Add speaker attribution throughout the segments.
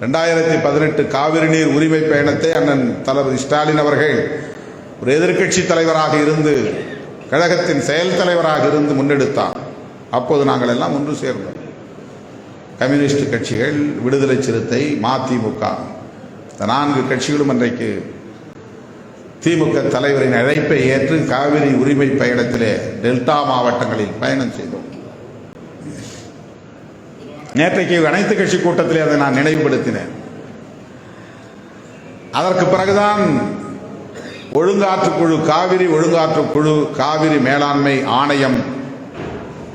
Speaker 1: ரெண்டாயிரத்தி பதினெட்டு காவிரி நீர் உரிமை பயணத்தை அண்ணன் தளபதி ஸ்டாலின் அவர்கள் ஒரு எதிர்க்கட்சி தலைவராக இருந்து கழகத்தின் செயல் தலைவராக இருந்து முன்னெடுத்தார். அப்போது நாங்கள் எல்லாம் ஒன்று சேர்ந்தோம். கம்யூனிஸ்ட் கட்சிகள் விடுதலை சிறுத்தை மதிமுக. இந்த நான்கு கட்சிகளும் அன்றைக்கு திமுக தலைவரின் அழைப்பை ஏற்று காவிரி உரிமை பயணத்திலே டெல்டா மாவட்டங்களில் பயணம் செய்தோம். நேற்றைக்கு அனைத்து கட்சி கூட்டத்திலே அதை நான் நினைவுபடுத்தினேன். அதற்கு பிறகுதான் ஒழுங்காற்று குழு காவிரி ஒழுங்காற்று குழு காவிரி மேலாண்மை ஆணையம்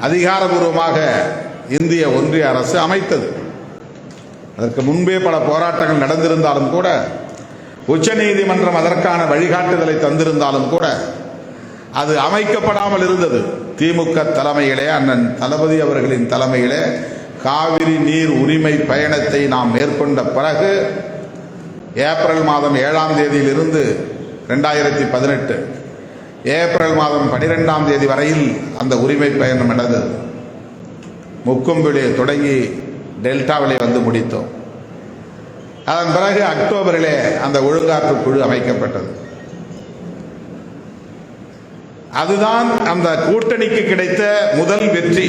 Speaker 1: அதிகாரபூர்வமாக இந்திய ஒன்றிய அரசு அமைத்தது. அதற்கு முன்பே பல போராட்டங்கள் நடந்திருந்தாலும் கூட உச்சநீதிமன்றம் அதற்கான வழிகாட்டுதலை தந்திருந்தாலும் கூட அது அமைக்கப்படாமல் இருந்தது. திமுக தலைமையிலே அண்ணன் தளபதி அவர்களின் தலைமையிலே காவிரி நீர் உரிமை பயணத்தை நாம் மேற்கொண்ட பிறகு ஏப்ரல் மாதம் ஏழாம் தேதியிலிருந்து ரெண்டாயிரத்தி பதினெட்டு ஏப்ரல் மாதம் பனிரெண்டாம் தேதி வரையில் அந்த உரிமை பயணம் நடந்தது. முக்கொம்பிலே தொடங்கி டெல்டாவிலே வந்து முடித்தோம். அதன் பிறகு அக்டோபரிலே அந்த ஒழுங்காற்று குழு அமைக்கப்பட்டது. அதுதான் அந்த கூட்டணிக்கு கிடைத்த முதல் வெற்றி.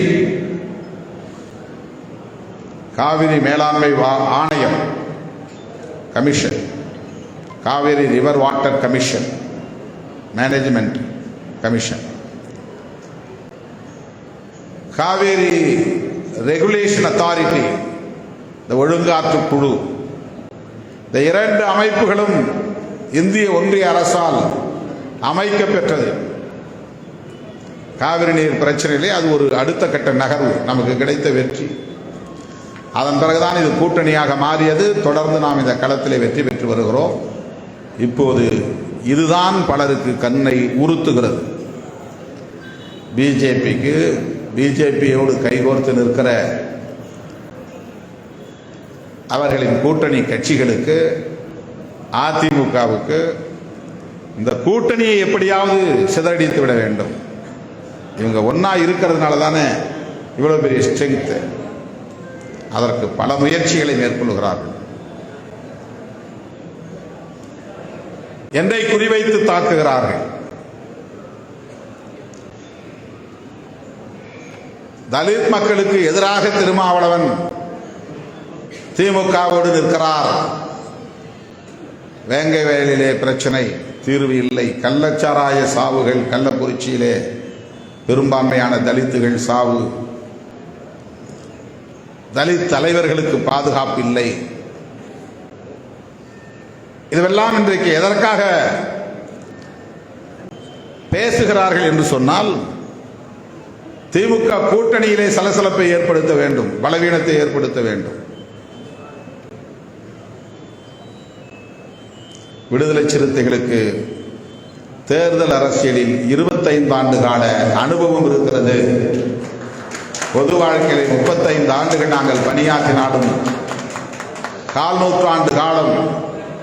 Speaker 1: காவிரி மேலாண்மை வா- ஆணையம் commission Kaveri river water commission management commission Kaveri regulation authority இந்த ஒழுங்காற்று குழு இந்த இரண்டு அமைப்புகளும் இந்திய ஒன்றிய அரசால் அமைக்கப்பெற்றது காவிரி நீர் பிரச்சனையிலே அது ஒரு அடுத்த கட்ட நகர்வு. நமக்கு கிடைத்த வெற்றி. அதன் பிறகுதான் இது கூட்டணியாக மாறியது. தொடர்ந்து நாம் இந்த களத்திலே வெற்றி பெற்று வருகிறோம். இப்போது இதுதான் பலருக்கு கண்ணை உறுத்துகிறது. பிஜேபிக்கு பிஜேபியோடு கைகோர்த்து நிற்கிற அவர்களின் கூட்டணி கட்சிகளுக்கு அதிமுகவுக்கு இந்த கூட்டணியை எப்படியாவது சிதறடித்து விட வேண்டும். இவங்க ஒன்றா இருக்கிறதுனால தானே இவ்வளோ பெரிய ஸ்ட்ரென்த்து அதற்கு பல முயற்சிகளை மேற்கொள்கிறார்கள். என்னை குறிவைத்து தாக்குகிறார்கள். தலித் மக்களுக்கு எதிராக திருமாவளவன் திமுகவோடு நிற்கிறார். வேங்கை வயலிலே பிரச்சனை தீர்வு இல்லை. கள்ளச்சாராய சாவுகள் கள்ளக்குறிச்சியிலே பெரும்பான்மையான தலித்துகள் சாவு தலித் தலைவர்களுக்கு பாதுகாப்பு இல்லை. இதுவெல்லாம் இன்றைக்கு எதற்காக பேசுகிறார்கள் என்று சொன்னால் திமுக கூட்டணியிலே சலசலப்பை ஏற்படுத்த வேண்டும் பலவீனத்தை ஏற்படுத்த வேண்டும். விடுதலை சிறுத்தைகளுக்கு தேர்தல் அரசியலில் இருபத்தைந்து ஆண்டு கால அனுபவம் இருக்கிறது. பொது வாழ்க்கையில் முப்பத்தைந்து ஆண்டுகள் நாங்கள் பணியாற்றினாலும் கால் நூற்றாண்டு காலம்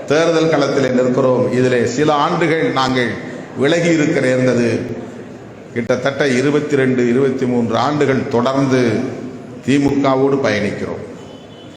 Speaker 1: தேர்தல் களத்தில் நிற்கிறோம். இதில் சில ஆண்டுகள் நாங்கள் விலகி இருக்க நேர்ந்தது. கிட்டத்தட்ட இருபத்தி ரெண்டு இருபத்தி மூன்று ஆண்டுகள் தொடர்ந்து திமுகவோடு பயணிக்கிறோம்.